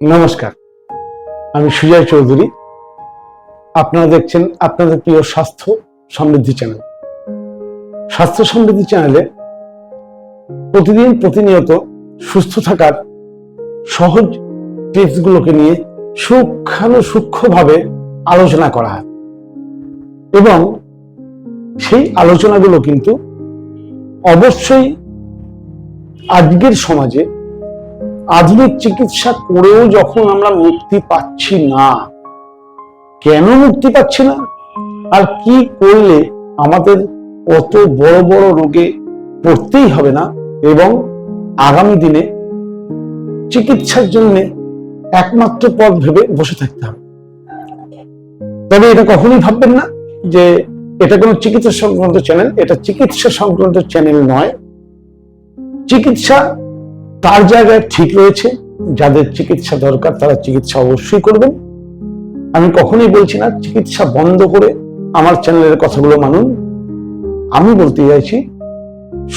নমস্কার, আমি সুজয় চৌধুরী। আপনারা দেখছেন আপনাদের প্রিয় স্বাস্থ্য সমৃদ্ধি চ্যানেল। স্বাস্থ্য সমৃদ্ধি চ্যানেলে প্রতিদিন প্রতিনিয়ত সুস্থ থাকার সহজ টিপসগুলোকে নিয়ে সূক্ষ্মাণু সূক্ষ্মভাবে আলোচনা করা হয়। এবং সেই আলোচনাগুলো কিন্তু অবশ্যই আজকের সমাজে আধুনিক চিকিৎসা করেও যখন আমরা মুক্তি পাচ্ছি না, কেন মুক্তি পাচ্ছি না? আর কি করলে আমাদের অত বড় বড় রোগে পড়তেই হবে না? এবং আগামী দিনে চিকিৎসার জন্য একমাত্র পথ ভেবে বসে থাকতে হবে। তবে এটা কখনোই ভাববেন না যে এটা কোনো চিকিৎসা সংক্রান্ত চ্যানেল, এটা চিকিৎসা সংক্রান্ত চ্যানেল নয়। চিকিৎসা তার জায়গায় ঠিক রয়েছে, যাদের চিকিৎসা দরকার তারা চিকিৎসা অবশ্যই করবেন। আমি কখনোই বলছি না, চিকিৎসা বন্ধ করে আমার চ্যানেলের কথাগুলো মানুন। আমি বলতে চাইছি,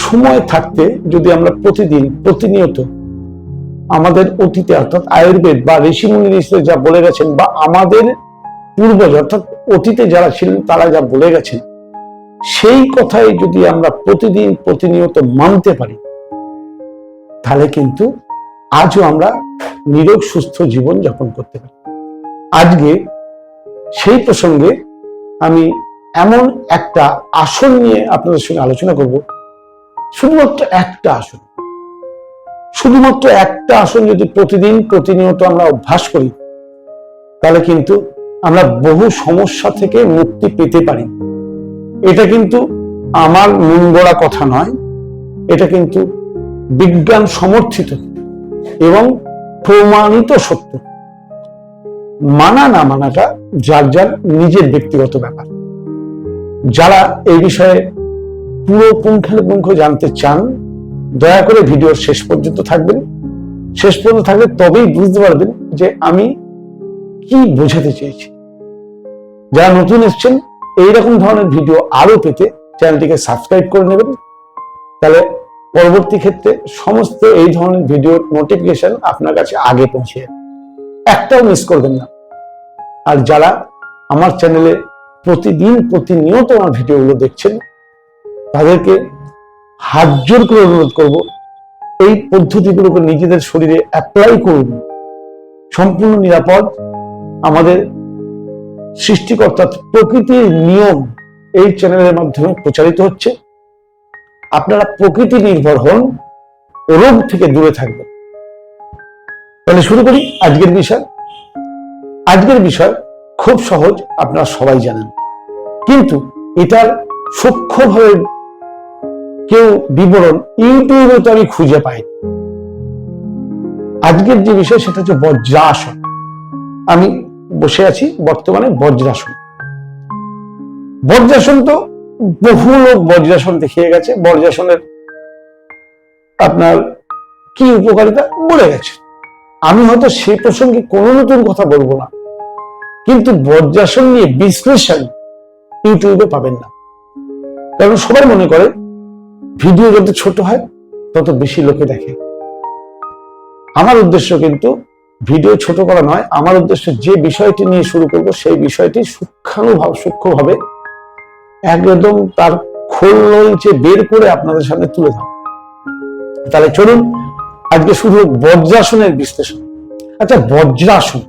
সময় থাকতে যদি আমরা প্রতিদিন, প্রতিনিয়ত আমাদের অতীতে, অর্থাৎ আয়ুর্বেদ বা ঋষিরা যা বলে গেছেন বা আমাদের পূর্বজ, অর্থাৎ অতীতে যারা ছিলেন, তারা যা বলে গেছেন, সেই কথাই যদি আমরা প্রতিদিন, প্রতিনিয়ত মানতে পারি তাহলে কিন্তু আজও আমরা নিরোগ, সুস্থ জীবন যাপন করতে পারি। আজকে সেই প্রসঙ্গে আমি এমন একটা আসন নিয়ে আপনাদের সঙ্গে আলোচনা করব। শুধুমাত্র একটা আসন। শুধুমাত্র একটা আসন যদি প্রতিদিন প্রতিনিয়ত আমরা অভ্যাস করি, তাহলে কিন্তু আমরা বহু সমস্যা থেকে মুক্তি পেতে পারি। এটা কিন্তু আমার মন কথা নয়। এটা কিন্তু বিজ্ঞান সমর্থিত এবং প্রমাণিত সত্য। মানা না মানাটা যার যার নিজের ব্যক্তিগত ব্যাপার। যারা এই বিষয়ে পুরো পুঙ্খানুপুঙ্খ জানতে চান, দয়া করে ভিডিওর শেষ পর্যন্ত থাকবেন। শেষ পর্যন্ত থাকলে তবেই বুঝতে পারবেন যে আমি কি বোঝাতে চেয়েছি। যারা নতুন এসছেন, এইরকম ধরনের ভিডিও আরও পেতে চ্যানেলটিকে সাবস্ক্রাইব করে নেবেন। তাহলে পরবর্তী ক্ষেত্রে সমস্ত এই ধরনের ভিডিওর নোটিফিকেশন আপনার কাছে আগে পৌঁছে যাবে। একটাও মিস করবেন না। আর যারা আমার চ্যানেলে প্রতিদিন প্রতিনিয়ত আমার ভিডিওগুলো দেখছেন, তাদেরকে হাত জোর করে অনুরোধ করব, এই পদ্ধতিগুলোকে নিজেদের শরীরে অ্যাপ্লাই করুন। সম্পূর্ণ নিরাপদ। আমাদের সৃষ্টিকর্তা প্রকৃতির নিয়ম এই চ্যানেলের মাধ্যমে প্রচারিত হচ্ছে। আপনারা প্রকৃতি নির্ভর হন রোগ থেকে দূরে থাকবেন। তাহলে শুরু করি আজকের বিষয়। আজকের বিষয় খুব সহজ, আপনারা সবাই জানেন। কিন্তু এটার সূক্ষ্মভাবে কেউ বিবরণ ইউটিউবে তো আমি খুঁজে পাই আজকের যে বিষয় সেটা হচ্ছে বজ্রাসন। আমি বসে আছি বর্তমানে বজ্রাসন। বজ্রাসন তো বহু লোক বজ্রাসন দেখিয়ে গেছে, বজ্রাসনের আপনার কি উপকারিতা? বলে গেছে। আমি হয়তো সে প্রসঙ্গে কোনো নতুন কথা বলব না, কিন্তু বজ্রাসন নিয়ে বিশ্লেষণ ইউটিউবে পাবেন না। কারণ সবাই মনে করে, ভিডিও যত ছোট হয়, তত বেশি লোকে দেখে। আমার উদ্দেশ্য কিন্তু ভিডিও ছোট করা নয়, আমার উদ্দেশ্য যে বিষয়টি নিয়ে শুরু করব, সেই বিষয়টি সূক্ষ্মানুভাব সূক্ষ্মভাবে একদম তার খোল নলচে বের করে আপনাদের সামনে তুলে ধর তাহলে চলুন, আজকে শুধু বজ্রাসনের বিশ্লেষণ। আচ্ছা বজ্রাসন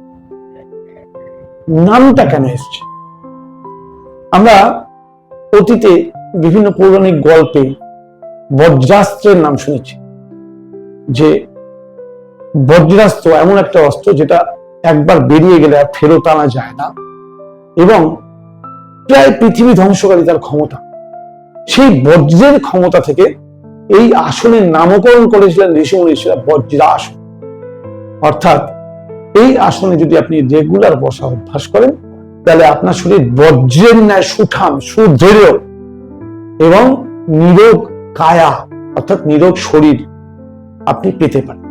নামটা কেন এসছে? আমরা অতীতে বিভিন্ন পৌরাণিক গল্পে বজ্রাস্ত্রের নাম শুনেছি, যে বজ্রাস্ত্র এমন একটা অস্ত্র যেটা একবার বেরিয়ে গেলে আর ফেরত আনা যায় না, এবং প্রায় পৃথিবী ধ্বংসকারী তার ক্ষমতা। সেই বজ্রের ক্ষমতা থেকে এই আসনের নামকরণ করেছিলেন ঋষি মনীষীরা বজ্রাসন অর্থাৎ এই আসনে যদি আপনি রেগুলার বসা অভ্যাস করেন, তাহলে আপনার শরীর বজ্রের ন্যায় সুঠাম, সুদৃঢ় এবং নিরোগ কায়া, অর্থাৎ নিরোগ শরীর আপনি পেতে পারেন।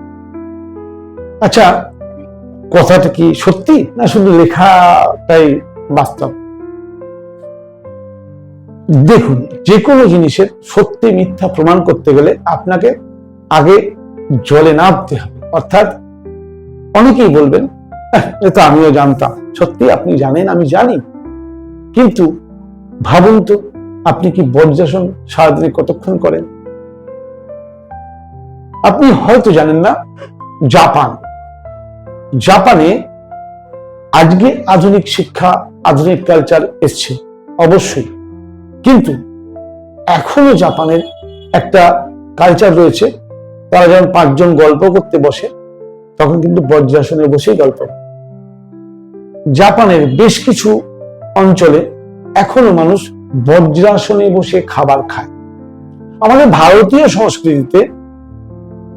আচ্ছা কথাটা কি সত্যি না শুধু লেখাটাই বাস্তব? দেখুন যে কোনো জিনিসের সত্যি মিথ্যা প্রমাণ করতে গেলে আপনাকে আগে জলে নামতে হবে। অর্থাৎ অনেকেই বলবেন "আহ, তো আমিও জানতাম। সত্যি আপনি জানেন আমি জানি। কিন্তু ভাবুন তো আপনি কি বজ্রাসন সারাদিনে কতক্ষণ করেন? আপনি হয়তো জানেন না জাপান। জাপানে আজকে আধুনিক শিক্ষা আধুনিক কালচার এসছে অবশ্যই। কিন্তু এখনও জাপানের একটা কালচার রয়েছে, তারা যখন পাঁচজন গল্প করতে বসে, তখন কিন্তু বজ্রাসনে বসেই গল্প। জাপানের বেশ কিছু অঞ্চলে এখনও মানুষ বজ্রাসনে বসে খাবার খায়। আমাদের ভারতীয় সংস্কৃতিতে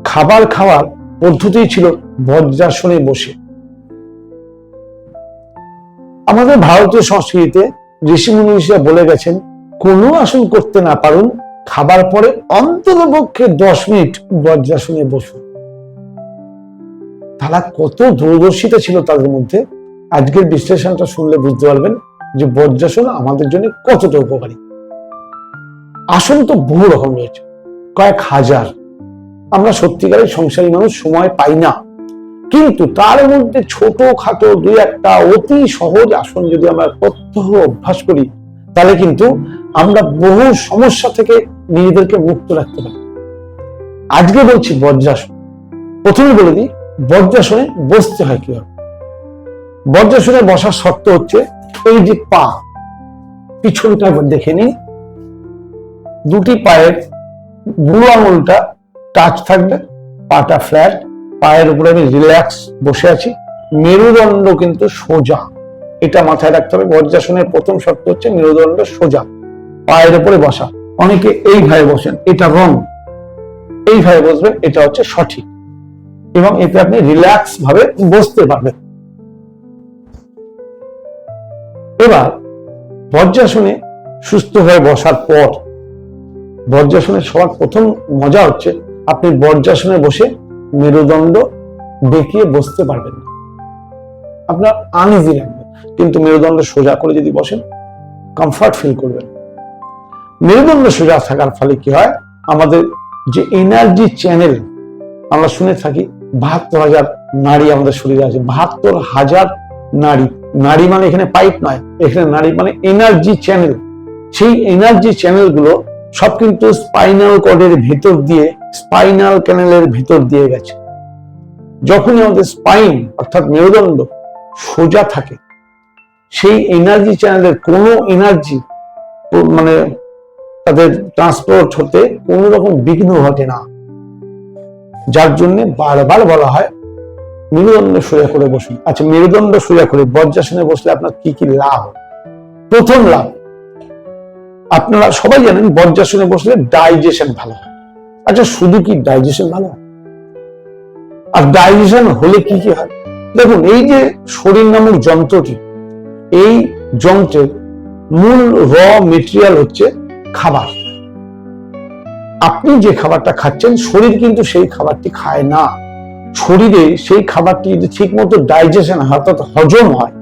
খাবার খাওয়ার পদ্ধতি ছিল বজ্রাসনে বসে। আমাদের ভারতীয় সংস্কৃতিতে ঋষি মুনিষরা বলে গেছেন কোনো আসন করতে না পারুন, খাবার পরে অন্তত পক্ষে দশ মিনিট বজ্রাসনে বসুন। তারা কত দূরদর্শিতা ছিল তাদের মধ্যে, আজকের বিশ্লেষণটা শুনলে বুঝতে পারবেন যে বজ্রাসন আমাদের জন্য কতটা উপকারী। আসন তো বহু রকম রয়েছে, কয়েক হাজার। আমরা সত্যিকারের সংসারী মানুষ সময় পাই না। কিন্তু তার মধ্যে ছোট খাটো দুই একটা অতি সহজ আসন যদি আমরা প্রত্যহ অভ্যাস করি, তাহলে কিন্তু আমরা বহু সমস্যা থেকে নিজেদেরকে মুক্ত রাখতে পারি। আজকে বলছি বজ্রাসন। প্রথমে বলে দিই, বজ্রাসনে বসতে হয় কীভাবে? বজ্রাসনে বসার শর্ত হচ্ছে এই যে পা, পিছনটা দেখে নিন। দুটি পায়ের বুড়ো আঙুলটা টাচ থাকবে, পাটা ফ্ল্যাট পায়ের উপরে আমি রিল্যাক্স বসে আছি। মেরুদণ্ড কিন্তু সোজা। এটা মাথায় রাখতে হবে, বজ্রাসনের প্রথম শর্ত হচ্ছে মেরুদণ্ড সোজা। পায়ের উপরে বসা। অনেকে এই এইভাবে বসেন, এটা রং। এইভাবে বসবেন এটা হচ্ছে সঠিক। এবং এতে আপনি রিল্যাক্স ভাবে বসতে পারবেন। এবার বজ্রাসনে সুস্থ হয়ে বসার পর বজ্রাসনের সবার প্রথম মজা হচ্ছে, আপনি বজ্রাসনে বসে মেরুদণ্ড বেঁকিয়ে বসতে পারবেন না। আপনার আনইজি লাগবে। কিন্তু মেরুদণ্ড সোজা করে যদি বসেন কমফর্ট ফিল করবেন। মেরুদণ্ড সোজা থাকার ফলে কি হয়? আমাদের যে এনার্জি চ্যানেল আমরা শুনে থাকি, বাহাত্তর হাজার নারী আমাদের শরীরে আছে। বাহাত্তর হাজার নারী। নারী মানে এখানে পাইপ নয়, এখানে নারী মানে এনার্জি চ্যানেল সেই এনার্জি চ্যানেলগুলো সব কিন্তু স্পাইনাল কর্ডের ভেতর দিয়ে স্পাইনাল ক্যানেলের ভেতর দিয়ে গেছে। যখনই আমাদের স্পাইন অর্থাৎ মেরুদণ্ড, সোজা থাকে, সেই এনার্জি চ্যানেলের কোনো এনার্জি মানে তাদের ট্রান্সপোর্ট হতে কোনো রকম বিঘ্ন ঘটে না। যার জন্য বারবার বলা হয়, মেরুদণ্ড সোজা করে বসুন। আচ্ছা মেরুদণ্ড সোজা করে বজ্রাসনে বসলে আপনার কি কি লাভ? প্রথম লাভ, আপনারা সবাই জানেন বজ্রাসনে বসলে ডাইজেশন ভালো হয়। আচ্ছা শুধু কি ডাইজেশন ভালো? হয় আর ডাইজেশন হলে কি কি হয়? দেখুন, এই যে শরীর নামক যন্ত্রটি, এই যন্ত্রের মূল র মেটেরিয়াল হচ্ছে খাবার। আপনি যে খাবারটা খাচ্ছেন, শরীর কিন্তু সেই খাবারটি খায় না। শরীরে সেই খাবারটি যদি ঠিক মতো ডাইজেশন অর্থাৎ হজম হয়,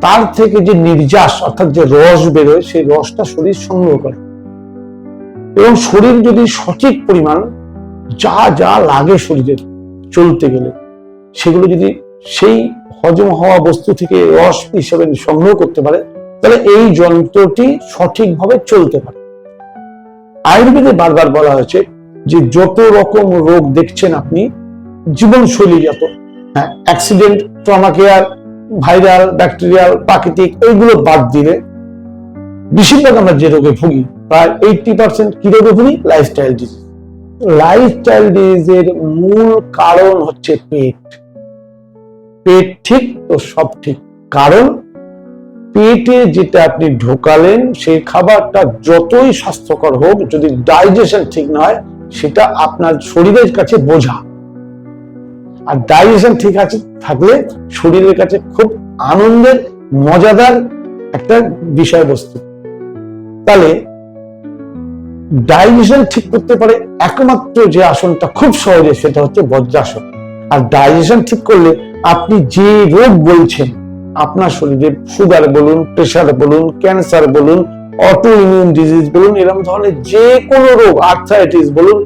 তার থেকে যে নির্যাস, অর্থাৎ যে রস বেরোয়, সেই রসটা শরীর সংগ্রহ করে। এবং শরীর যদি সঠিক পরিমাণ যা যা লাগে শরীরের চলতে গেলে, সেগুলো যদি সেই হজম হওয়া বস্তু থেকে রস হিসেবে সংগ্রহ করতে পারে তাহলে এই যন্ত্রটি সঠিকভাবে চলতে পারে। আয়ুর্বেদে বারবার বলা হয়েছে যে যত রকম রোগ দেখছেন আপনি, জীবনশৈলীগত হ্যাঁ accident, trauma care, viral, bacterial, প্রাকৃতিক, এইগুলো বাদ দিলে বেশিরভাগ আমরা যে রোগে ভুগি, প্রায় এইটটি পার্সেন্ট কি রোগে ভুগি? লাইফস্টাইল ডিজিজ লাইফস্টাইল ডিজিজের মূল কারণ হচ্ছে পেট। পেট ঠিক তো সব ঠিক। কারণ পেটে যেটা আপনি ঢোকালেন, সেই খাবারটা যতই স্বাস্থ্যকর হোক, যদি ডাইজেশন ঠিক না হয়, সেটা আপনার শরীরের কাছে বোঝা। আর ডাইজেশন ঠিক আছে, থাকলে শরীরের কাছে খুব আনন্দের, মজাদার একটা বিষয়বস্তু। তাহলে ডাইজেশন ঠিক করতে পারে একমাত্র যে আসনটা খুব সহজে, সেটা হচ্ছে বজ্রাসন। আর ডাইজেশন ঠিক করলে আপনি যে রোগ বলছেন আপনার শরীরে সুগার বলুন প্রেশার বলুন ক্যান্সার বলুন অটো ইমিউন ডিজিজ বলুন, এরকম ধরনের যে কোনো রোগ আর্থাইটিস বলুন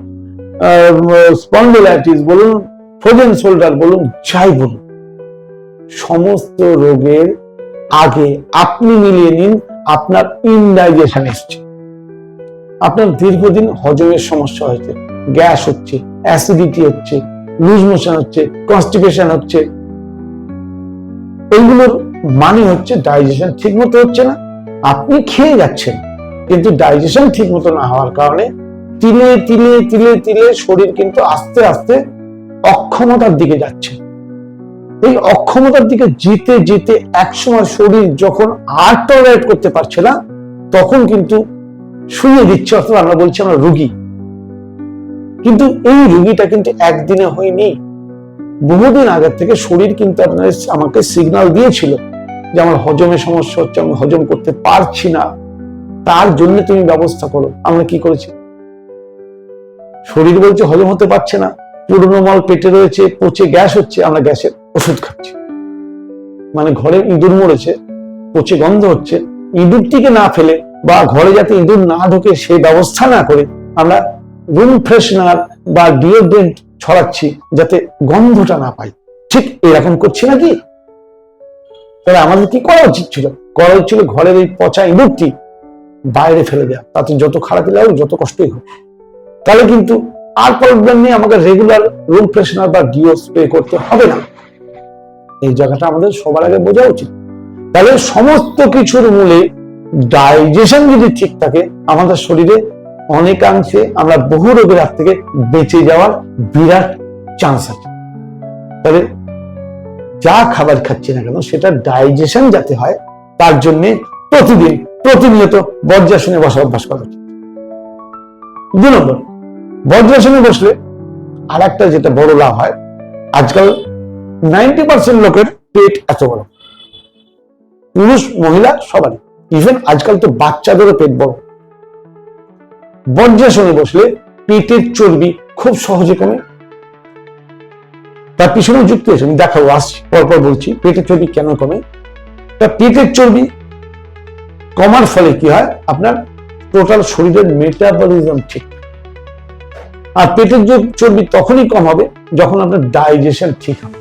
স্পন্ডিলাইটিস বলুন ফ্রোজেন শোল্ডার বলুন, যাই বলুন, সমস্ত রোগের আগে আপনি মিলিয়ে নিন, আপনার ইনডাইজেশন এসছে। আপনার দীর্ঘদিন হজমের সমস্যা হয়েছে, গ্যাস হচ্ছে অ্যাসিডিটি হচ্ছে লুজ মোশন হচ্ছে কনস্টিপেশন হচ্ছে এইগুলোর মানে হচ্ছে ডাইজেশন ঠিক মতো হচ্ছে না। আপনি খেয়ে যাচ্ছেন, কিন্তু ডাইজেশন ঠিক মতো না হওয়ার কারণে তিলে তিলে তিলে তিলে শরীর কিন্তু আস্তে আস্তে অক্ষমতার দিকে যাচ্ছে। এই অক্ষমতার দিকে যেতে যেতে একসময় শরীর যখন আর টলারেট করতে পারছে না, তখন কিন্তু শুয়ে দিচ্ছে, অথবা আমরা বলছি আমরা রুগী। কিন্তু এই রুগীটা কিন্তু একদিনে হয়নি। বহুদিন আগের থেকে শরীর কিন্তু আপনার আমাকে সিগন্যাল দিয়েছিল যে আমার হজমের সমস্যা হচ্ছে, আমি হজম করতে পারছি না। তার জন্য তুমি ব্যবস্থা করো। আমরা কি করেছি? শরীর বলছে হজম হতে পারছে না, পুরনো মাল পেটে রয়েছে, পচে গ্যাস হচ্ছে, আমরা গ্যাসের ওষুধ খাচ্ছি। মানে ঘরে ইঁদুর মরেছে, পচে গন্ধ হচ্ছে, ইঁদুরটিকে না ফেলে বা ঘরে যাতে ইঁদুর না ঢোকে সেই ব্যবস্থা না করে আমরা রুম ফ্রেশনার বা ডিওড্রেন্ট ছড়াচ্ছি যাতে গন্ধটা না পাই। ঠিক এরকম করছি নাকি? তাহলে আমাদের কি করা উচিত ছিল? করা উচিত ছিল ঘরের এই পচা ইঁদুরটি বাইরে ফেলে দেওয়া তাতে যত খারাপই লাগুক, যত কষ্টই হোক। তাহলে কিন্তু আর প্রবলেম নেই, আমাকে রেগুলার রুম ফ্রেশনার বা ডিও স্প্রে করতে হবে না। এই জায়গাটা আমাদের সবার আগে বোঝা উচিত। তাহলে সমস্ত কিছুর মূলে ডাইজেশন যদি ঠিক থাকে, আমাদের শরীরে অনেকাংশে আমরা বহু রোগের হাত থেকে বেঁচে যাওয়ার বিরাট চান্স আছে। তাহলে যা খাবার খাচ্ছি না কেন, সেটা ডাইজেশন যাতে হয়, তার জন্য প্রতিদিন, প্রতিনিয়ত বজ্রাসনে বসা অভ্যাস করা উচিত। দু নম্বর, বজ্রাসনে বসলে আর একটা যেটা বড় লাভ হয়, আজকাল নাইনটি পার্সেন্ট লোকের পেট এত বড় পুরুষ, মহিলা, সবারই। ইভেন আজকাল তো বাচ্চাদেরও পেট বড়। বজ্রাসনে বসলে পেটের চর্বি খুব সহজে কমে। তার পিছনে যুক্তি আছে, আমি দেখাবো আসছি পরপর বলছি পেটের চর্বি কেন কমে? তা পেটের চর্বি কমার ফলে কি হয়? আপনার টোটাল শরীরের মেটাবলিজম ঠিক। আর পেটের চর্বি তখনই কম হবে যখন আপনার ডাইজেশন ঠিক হবে।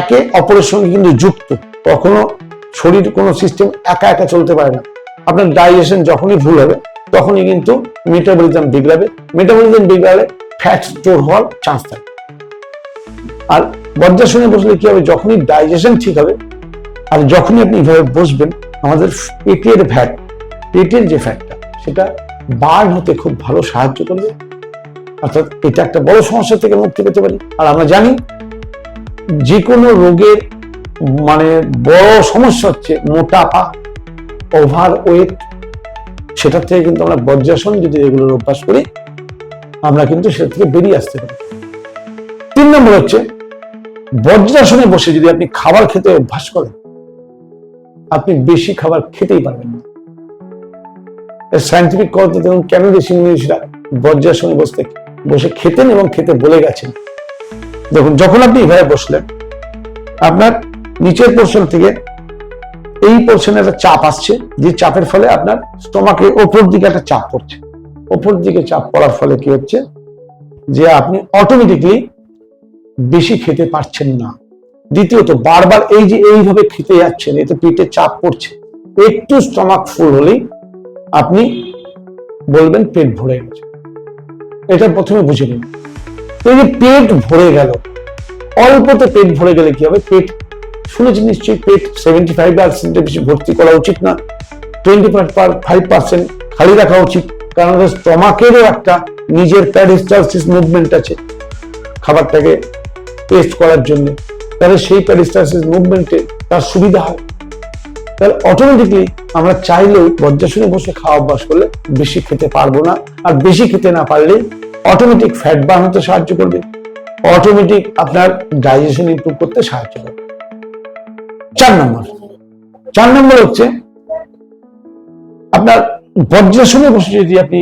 একে অপরের সঙ্গে কিন্তু যুক্ত, কখনো শরীর, কোনো সিস্টেম একা একা চলতে পারে না। আপনার ডাইজেশন যখনই ভুল হবে তখনই কিন্তু মেটাবলিজম বিগড়াবে। মেটাবলিজম বিগড়ালে ফ্যাট স্টোর হওয়ার চান্স থাকে। আর বজ্রাসনে বসলে কি হবে? যখনই ডাইজেশন ঠিক হবে, আর যখনই আপনি এভাবে বসবেন, আমাদের পেটের ফ্যাট পেটের যে ফ্যাটটা সেটা বার্ন হতে খুব ভালো সাহায্য করবে। অর্থাৎ এটা একটা বড় সমস্যা থেকে মুক্তি পেতে পারি। আর আমরা জানি যে কোনো রোগের মানে বড় সমস্যা হচ্ছে মোটাপা ওভার ওয়েট সেটার থেকে কিন্তু আমরা বজ্রাসন যদি এগুলোর অভ্যাস করি, আমরা কিন্তু সেটা থেকে বেরিয়ে আসতে পারি। তিন নম্বর হচ্ছে, বজ্রাসনে বসে যদি আপনি খাবার খেতে অভ্যাস করেন, আপনি বেশি খাবার খেতেই পারবেন না। সাইন্টিফিক করতে দেখুন, কেন দেশি মনীষীরা বজ্রাসনে বসতে, বসে খেতেন এবং খেতে বলে গেছেন? দেখুন, যখন আপনি এভাবে বসলেন, আপনার নিচের পোর্শন থেকে এই পোর্শনে একটা চাপ আসছে, যে চাপের ফলে আপনার স্টোমাকে ওপর দিকে একটা চাপ পড়ছে। ওপর দিকে চাপ পড়ার ফলে কি হচ্ছে? যে আপনি অটোমেটিকলি বেশি খেতে পারছেন না। দ্বিতীয়ত, বারবার এই যে এইভাবে খেতে যাচ্ছেন, এতে পেটে চাপ পড়ছে। একটু স্টমাক ফুল হলেই আপনি বলবেন পেট ভরে গেছে। এটা প্রথমে বুঝে নিন। এই যে পেট ভরে গেল, অল্পতে পেট ভরে গেলে কি হবে? পেট শুনেছি নিশ্চয়ই পেট সেভেন্টি ফাইভ পার্সেন্টের বেশি ভর্তি করা উচিত না। টোয়েন্টি ফাইভ পার্সেন্ট খালি রাখা উচিত। কারণ স্টমাকেরও একটা নিজের প্যারিস্টালসিস মুভমেন্ট আছে খাবারটাকে টেস্ট করার জন্য। তাহলে সেই প্যারিস্টালসিস মুভমেন্টে তার সুবিধা হয়। তাহলে অটোমেটিকলি আমরা চাইলেও বজ্রাসনে বসে খাওয়া অভ্যাস করলে বেশি খেতে পারব না। আর বেশি খেতে না পারলে অটোমেটিক ফ্যাট বার্ন হতে সাহায্য করবে। অটোমেটিক আপনার ডাইজেশন ইমপ্রুভ করতে সাহায্য করবে। চার নম্বর। চার নম্বর হচ্ছে, আপনার বজ্রাসনে বসে যদি আপনি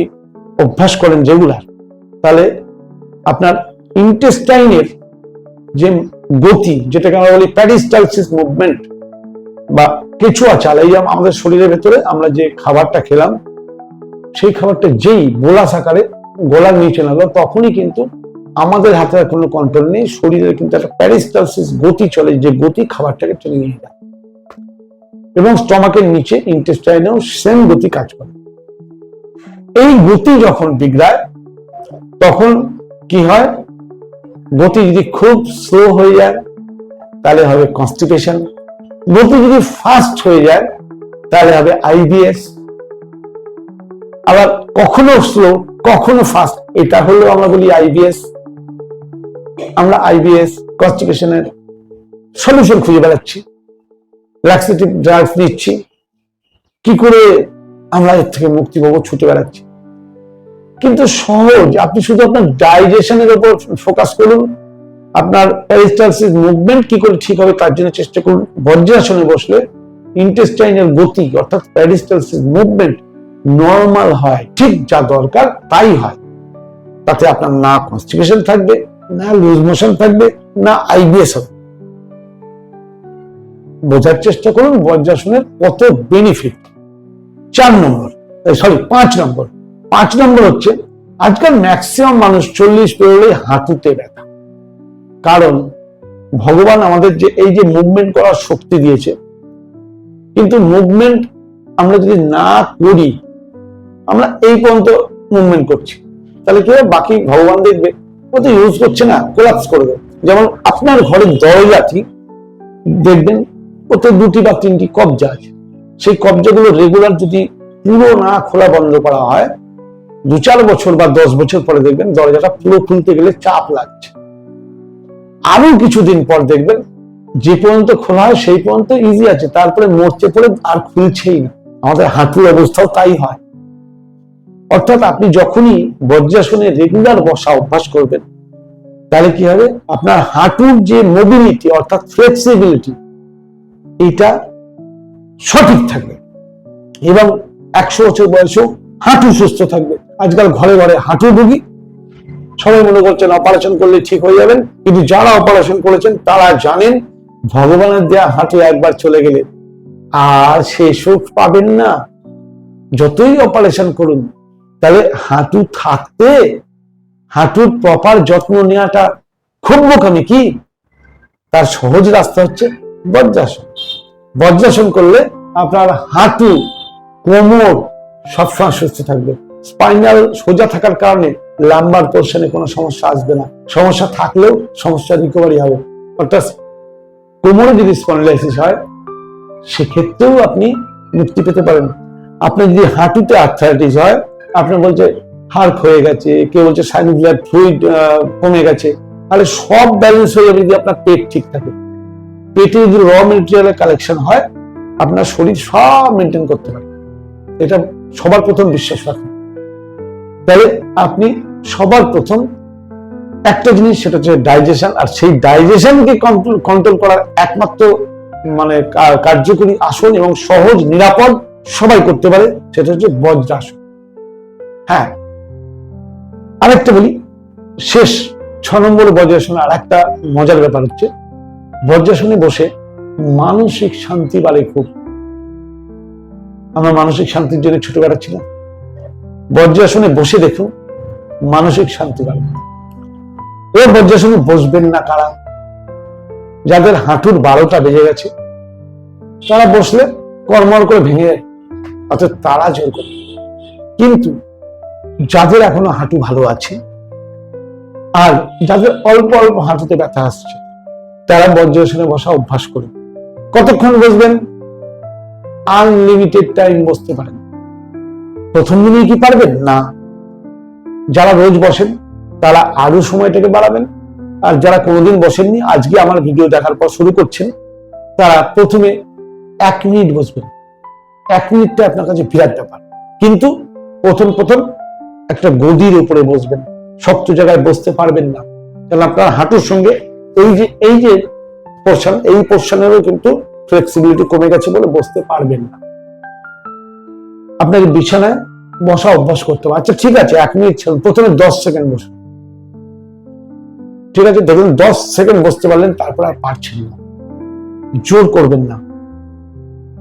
অভ্যাস করেন রেগুলার, তাহলে আপনার ইন্টেস্টাইনের যে গতি, যেটাকে আমরা বলি প্যারিস্টালসিস মুভমেন্ট বা কেঁচুয়া চাল, এই আমাদের শরীরের ভেতরে আমরা যে খাবারটা খেলাম, সেই খাবারটা যেই বোলাস আকারে গোলার নিচে নামলো, তখনই কিন্তু আমাদের হাতে আর কোনো কন্ট্রোল নেই, শরীরের কিন্তু একটা প্যারিস্টালসিস গতি চলে, যে গতি খাবারটাকে টেনে নিয়ে যায়। এবং স্টমাকের নিচে ইন্টেস্টাইনেও সেম গতি কাজ করে। এই গতি যখন বিগড়ায়, তখন কি হয়? গতি যদি খুব স্লো হয়ে যায়, তাহলে হবে কনস্টিপেশন গতি যদি ফাস্ট হয়ে যায়, তাহলে হবে আইবিএস আবার কখনো স্লো কখনো ফাস্ট এটা হলো আমরা বলি আইবিএস আমরা আইবিএস কনস্টিপেশনের সলিউশন খুঁজে বেড়াচ্ছি। ল্যাক্সেটিভ ড্রাগস দিচ্ছি কি করে আমরা এর থেকে মুক্তি পাবো, ছুটে বেড়াচ্ছি। কিন্তু সহজ, আপনি শুধু আপনার ডাইজেশনের উপর ফোকাস করুন, আপনার প্যারিস্টালসিস মুভমেন্ট কি করে ঠিক হবে তার জন্য চেষ্টা করুন, বজ্রাসনে বসলে ইন্টেস্টাইনের গতি, অর্থাৎ প্যারিস্টালসিস মুভমেন্ট নর্মাল হয়, ঠিক যা দরকার তাই হয়। তাতে আপনার না কনস্টিপেশন থাকবে না লুজ মোশন থাকবে, না আইবিএস হবে। বোঝার চেষ্টা করুন, বজ্রাসনের কত বেনিফিট চার নম্বর সরি পাঁচ নম্বর। পাঁচ নম্বর হচ্ছে, আজকাল ম্যাক্সিমাম মানুষ চল্লিশ পেরোলে হাঁটুতে ব্যথা। কারণ ভগবান আমাদের যে, এই যে মুভমেন্ট করার শক্তি দিয়েছে, কিন্তু মুভমেন্ট আমরা যদি না করি, আমরা এই পর্যন্ত মুভমেন্ট করছি। তাহলে কি বাকি ভগবান দেখবে ও তো ইউজ করছে না কোলাপস করবে যেমন আপনার ঘরের দরজাটি, দেখবেন ওতে দুটি বা তিনটি কবজা আছে। সেই কবজাগুলো রেগুলার যদি পুরো না খোলা বন্ধ করা হয়, দু চার বছর বা দশ বছর পরে দেখবেন দরজাটা পুরো খুলতে গেলে চাপ লাগছে। আরও কিছুদিন পর দেখবেন যে পর্যন্ত খোলা হয় সেই পর্যন্ত ইজি আছে, তারপরে মরচে পড়ে আর খুলছেই না। আমাদের হাঁটুর অবস্থাও তাই হয়। অর্থাৎ আপনি যখনই বজ্রাসনে রেগুলার বসা অভ্যাস করবেন, তাহলে কি হবে? আপনার হাঁটুর যে মোবিলিটি অর্থাৎ ফ্লেক্সিবিলিটি এটা সঠিক থাকবে এবং একশো বছর বয়সেও হাঁটু সুস্থ থাকবে। আজকাল ঘরে ঘরে হাঁটু রুগী সবাই মনে করছেন অপারেশন করলে ঠিক হয়ে যাবেন। কিন্তু যারা অপারেশন করেছেন, তারা জানেন, ভগবানের দেয়া হাঁটু একবার চলে গেলে আর সে সুখ পাবেন না। যতই অপারেশন করুন তাহলে হাঁটু থাকতে, হাঁটুর প্রপার যত্ন নেওয়াটা খুব বোকামি কি? তার সহজ রাস্তা হচ্ছে বজ্রাসন। বজ্রাসন করলে আপনার হাঁটু, কোমর সবসময় সুস্থ থাকবে। স্পাইনাল সোজা থাকার কারণে লাম্বার পোর্শনে কোনো সমস্যা আসবে না। সমস্যা থাকলেও সমস্যা রিকভারি হবে। অর্থাৎ কোমরে যদি স্পন্ডাইসিস হয়, সেক্ষেত্রেও আপনি মুক্তি পেতে পারেন। আপনার যদি হাঁটুতে আর্থারাইটিস হয় আপনি বলছে হাড় হয়ে গেছে, কেউ বলছে সাইনোভিয়ার ফ্লুইড কমে গেছে। তাহলে সব ব্যালেন্স হয়ে যাবে যদি আপনার পেট ঠিক থাকে। পেটে যদি র মেটেরিয়ালের কালেকশন হয়, আপনার শরীর সব মেনটেন করতে পারে এটা সবার প্রথম বিশ্বাস রাখুন। তাহলে আপনি সবার প্রথম একটা জিনিস, সেটা হচ্ছে ডাইজেশন আর সেই ডাইজেশনকে কন্ট্রোল কন্ট্রোল করার একমাত্র মানে কার্যকরী আসন এবং সহজ, নিরাপদ সবাই করতে পারে, সেটা হচ্ছে বজ্রাসন। হ্যাঁ। আরেকটা বলি, শেষ ছ নম্বর বজ্রাসনে আর একটা মজার ব্যাপার হচ্ছে, বজ্রাসনে বসে মানসিক শান্তি বাড়ে খুব। আমরা মানসিক শান্তির জন্য ছোটবেলা ছিলাম বজ্রাসনে বসে দেখুন, মানসিক শান্তি বাড়বে এ বজ্রাসনে বসবেন না কারা? যাদের হাঁটুর বারোটা বেজে গেছে, তারা বসলে কর্মর করে ভেঙে যায় অর্থাৎ তারা জোর করে। কিন্তু যাদের এখনও হাঁটু ভালো আছে, আর যাদের অল্প অল্প হাঁটুতে ব্যথা আসছে, তারা বজ্রাসনে বসা অভ্যাস করে কতক্ষণ বসবেন? আনলিমিটেড টাইম বসতে পারেন। প্রথম দিনেই কি পারবেন? না। যারা রোজ বসেন, তারা আরও সময়টাকে বাড়াবেন। আর যারা কোনোদিন বসেননি, আজকে আমার ভিডিও দেখার পর শুরু করছেন, তারা প্রথমে এক মিনিট বসবেন। এক মিনিটটা আপনার কাছে বিরাট ব্যাপার। কিন্তু প্রথম প্রথম একটা গদির উপরে বসবেন, শক্ত জায়গায় বসতে পারবেন না। কারণ আপনার হাঁটুর সঙ্গে এই যে এই যে পোর্শন এই পোর্শনেরও কিন্তু ফ্লেক্সিবিলিটি কমে গেছে বলে বসতে পারবেন না। আপনাকে বিছানায় বসা অভ্যাস করতে হবে। আচ্ছা ঠিক আছে, এক মিনিট ছাড়ুন প্রথমে দশ সেকেন্ড বসুন। ঠিক আছে দেখুন দশ সেকেন্ড বসতে পারলেন, তারপর আর পারছেন না। জোর করবেন না।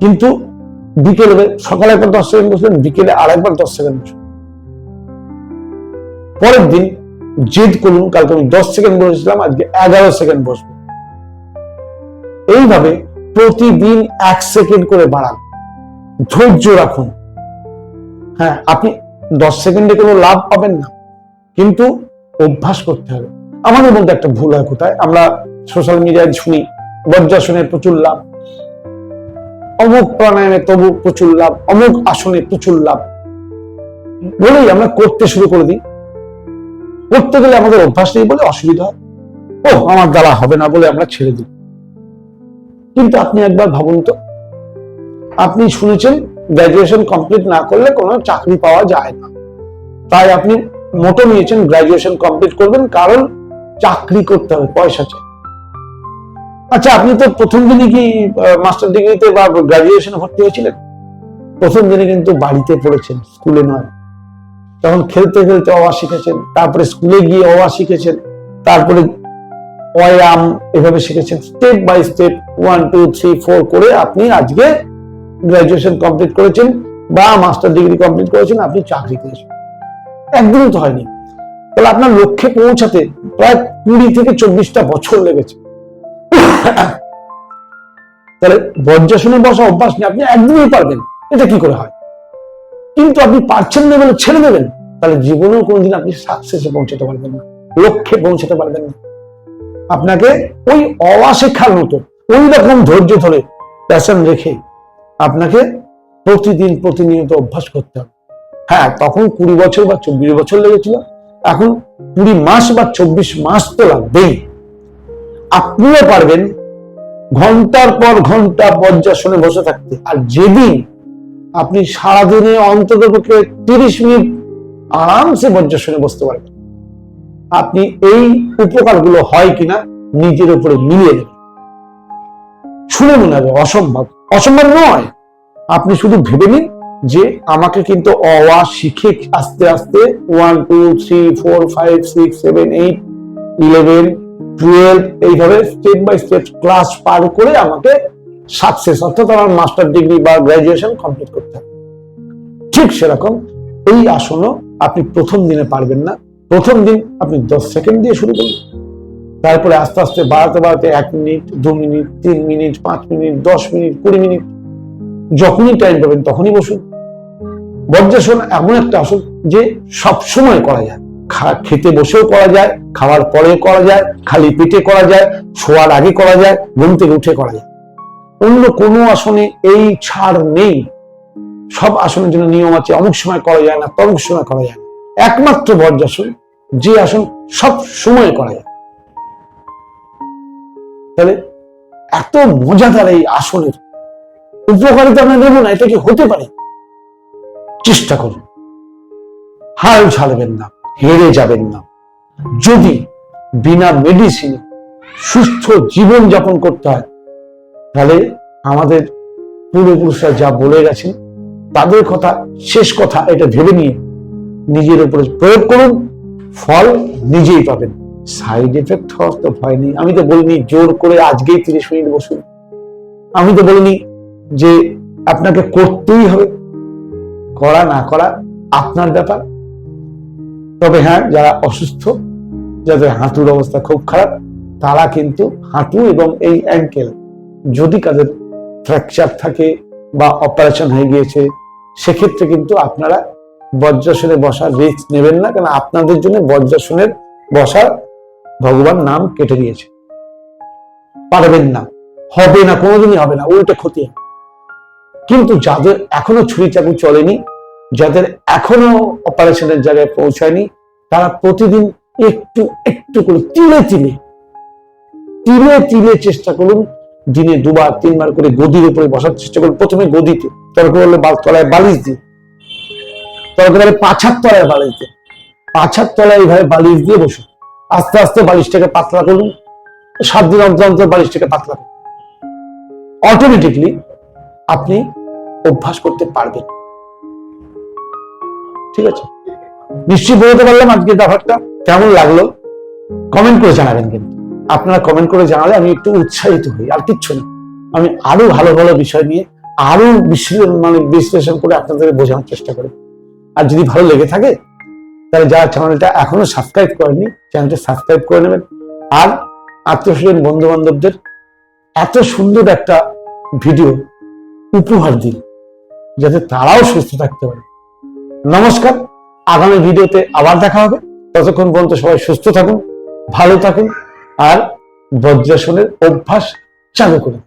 কিন্তু বিকেলে, সকালে একবার দশ সেকেন্ড বসলেন, বিকেলে আর একবার দশ সেকেন্ড বসুন। পরের দিন জেদ করুন, কালকে আমি দশ সেকেন্ড বসেছিলাম, আজকে এগারো সেকেন্ড বসবো। এইভাবে প্রতিদিন এক সেকেন্ড করে বাড়ান। ধৈর্য রাখুন। হ্যাঁ আপনি দশ সেকেন্ডে কোনো লাভ পাবেন না, কিন্তু অভ্যাস করতে হবে। আমাদের মধ্যে একটা ভুল হয় কোথায়? আমরা সোশ্যাল মিডিয়ায় শুনি বজ্রাসনে প্রচুর লাভ। অমুক প্রাণায়ামে তবু প্রচুর লাভ, অমুক আসনে প্রচুর লাভ। বলেই আমরা করতে শুরু করে দিই। করতে গেলে আমাদের অভ্যাস নেই বলে অসুবিধা হয়। ও আমার দ্বারা হবে না বলে আমরা ছেড়ে দিই। কিন্তু আপনি একবার ভাবুন তো, আপনি শুনেছেন গ্রাজুয়েশন কমপ্লিট না করলে কোনো চাকরি পাওয়া যায় না। তাই আপনি মোটো নিয়েছেন গ্রাজুয়েশন কমপ্লিট করবেন, কারণ চাকরি করতে হবে, পয়সা চাই। আচ্ছা আপনি তো প্রথম দিনই কি মাস্টার ডিগ্রিতে বা গ্রাজুয়েশনে ভর্তি হয়েছিলেন? প্রথম দিনে কিন্তু বাড়িতে পড়েছেন, স্কুলে নয়। তখন খেলতে খেলতে অওয়া শিখেছেন, তারপরে স্কুলে গিয়ে অওয়া শিখেছেন, তারপরে অয়াম এভাবে শিখেছেন। Step by step one two three four করে আপনি আজকে গ্রাজুয়েশন কমপ্লিট করেছেন বা মাস্টার ডিগ্রি কমপ্লিট করেছেন, আপনি চাকরি পেয়েছেন একদিনই তো হয়নি। তাহলে আপনার লক্ষ্যে পৌঁছাতে প্রায় কুড়ি থেকে চব্বিশটা বছর লেগেছে। তাহলে বজ্রাসনে বসা অভ্যাস নেই আপনি একদিনই পারবেন এটা কি করে হয়? কিন্তু আপনি পারছেন না বলে ছেড়ে দেবেন, তাহলে জীবনেও কোনোদিন আপনি সাকসেসে পৌঁছাতে পারবেন না, লক্ষ্যে পৌঁছাতে পারবেন না। আপনাকে ওই অবাশেখার মতো, ওই রকম ধৈর্য ধরে প্যাশন রেখে আপনাকে প্রতিদিন প্রতিনিয়ত অভ্যাস করতে হবে। হ্যাঁ তখন কুড়ি বছর বা চব্বিশ বছর লেগেছিল, এখন কুড়ি মাস বা চব্বিশ মাস তো লাগবেই। আপনিও পারবেন ঘণ্টার পর ঘণ্টা বজ্রাসনে বসে থাকতে, আর যেদিন আপনি সারাদিনে অন্তত পক্ষে তিরিশ মিনিট আরামসে বজ্রাসনে বসতে পারবেন আপনি এই উপকারগুলো হয় কিনা নিজের উপরে মিলিয়ে নেবেন। শুনে মনে হবে অসম্ভব। অসম্ভব নয়। আপনি শুধু ভেবে নিন যে আমাকে কিন্তু অওয়া শিখে আস্তে আস্তে one two three four five six seven eight eleven twelve এইভাবে স্টেপ বাই স্টেপ ক্লাস পার করে আমাকে সাকসেস অর্থাৎ আমার মাস্টার ডিগ্রি বা গ্রাজুয়েশন কমপ্লিট করতে হবে। ঠিক সেরকম এই আসনও আপনি প্রথম দিনে পারবেন না। প্রথম দিন আপনি দশ সেকেন্ড দিয়ে শুরু করুন। তারপরে আস্তে আস্তে বাড়াতে বাড়াতে এক মিনিট, দু মিনিট, তিন মিনিট, পাঁচ মিনিট, দশ মিনিট, কুড়ি মিনিট, যখনই টাইম পাবেন তখনই বসুন। বজ্রাসন এমন একটা আসন যে সব সময় করা যায়। খেতে বসেও করা যায়, খাওয়ার পরেও করা যায়, খালি পেটে করা যায়, শোয়ার আগে করা যায়, ঘুম থেকে উঠে করা যায়। অন্য কোনো আসনে এই ছাড় নেই। সব আসনের জন্য নিয়ম আছে, অমুক সময় করা যায় না, তমুক সময় করা যায় না। একমাত্র বজ্রাসন, যে আসন সব সময় করা যায়। তাহলে এত মজাদার এই আসনের উপকারিতা আমরা নেব না, এটা কি হতে পারে? চেষ্টা করুন। হাল ছাড়বেন না, হেরে যাবেন না। যদি বিনা মেডিসিনে সুস্থ জীবন যাপন করতে হয় তাহলে আমাদের পূর্বপুরুষরা যা বলে গেছেন, তাদের কথা, শেষ কথা এটা ভেবে নিয়ে নিজের উপরে প্রয়োগ করুন, ফল নিজেই পাবেন। সাইড এফেক্ট হওয়ার তো ভয় নেই। আমি তো বলিনি জোর করে আজকেই তিরিশ মিনিট বসুন। আমি তো বলিনি যে আপনাকে করতেই হবে। করা না করা আপনার ব্যাপার। তবে হ্যাঁ যারা অসুস্থ, যাদের হাঁটুর অবস্থা খুব খারাপ, তারা কিন্তু হাঁটু এবং এই অ্যাঙ্কেল যদি কাদের ফ্র্যাকচার থাকে বা অপারেশন হয়ে গিয়েছে, সেক্ষেত্রে কিন্তু আপনারা বজ্রাসনে বসার রিস্ক নেবেন না কারণ আপনাদের জন্য বজ্রাসনের বসার ভগবান নাম কেটে দিয়েছে। পারবেন না, হবে না, কোনোদিনই হবে না, উল্টে ক্ষতি কিন্তু যাদের এখনও ছুরি চাকু চলেনি, যাদের এখনও অপারেশনের জায়গায় পৌঁছায়নি, তারা প্রতিদিন একটু একটু করে তিলে তিলে তিলে তিলে চেষ্টা করুন দিনে দুবার, তিনবার করে গদির উপরে বসার চেষ্টা করুন প্রথমে গদিতে হলে বাল- তলায় বালিশ দিন তারপরে বলে পাছার তলায় বালিশ দিন পাছার তলায় এইভাবে বালিশ দিয়ে বসুন আস্তে আস্তে বালিশটাকে পাতলা করুন। সাত দিন অন্তর অন্তর বালিশটাকে পাতলা করুন। অটোমেটিকলি আপনি অভ্যাস করতে পারবেন। ঠিক আছে? নিশ্চয়ই বলতে পারলাম আজকে ব্যাপারটা? কেমন লাগল? কমেন্ট করে জানাবেন কিন্তু। আপনারা কমেন্ট করে জানালে আমি একটু উৎসাহিত হই, আর কিচ্ছু না। আমি আরও ভালো ভালো বিষয় নিয়ে আরও বিশ্লেষণ মানে বিশ্লেষণ করে আপনাদের বোঝানোর চেষ্টা করি আর যদি ভালো লেগে থাকে, তাহলে যারা চ্যানেলটা এখনও সাবস্ক্রাইব করেনি চ্যানেলটা সাবস্ক্রাইব করে নেবেন। আর আত্মীয় বন্ধু বান্ধবদের এত সুন্দর একটা ভিডিও উপহার দিন, যাতে তারাও সুস্থ থাকতে পারে। নমস্কার, আগামী ভিডিওতে আবার দেখা হবে। ততক্ষণ পর্যন্ত সবাই সুস্থ থাকুন, ভালো থাকুন আর বজ্রাসনের অভ্যাস চালু করুন।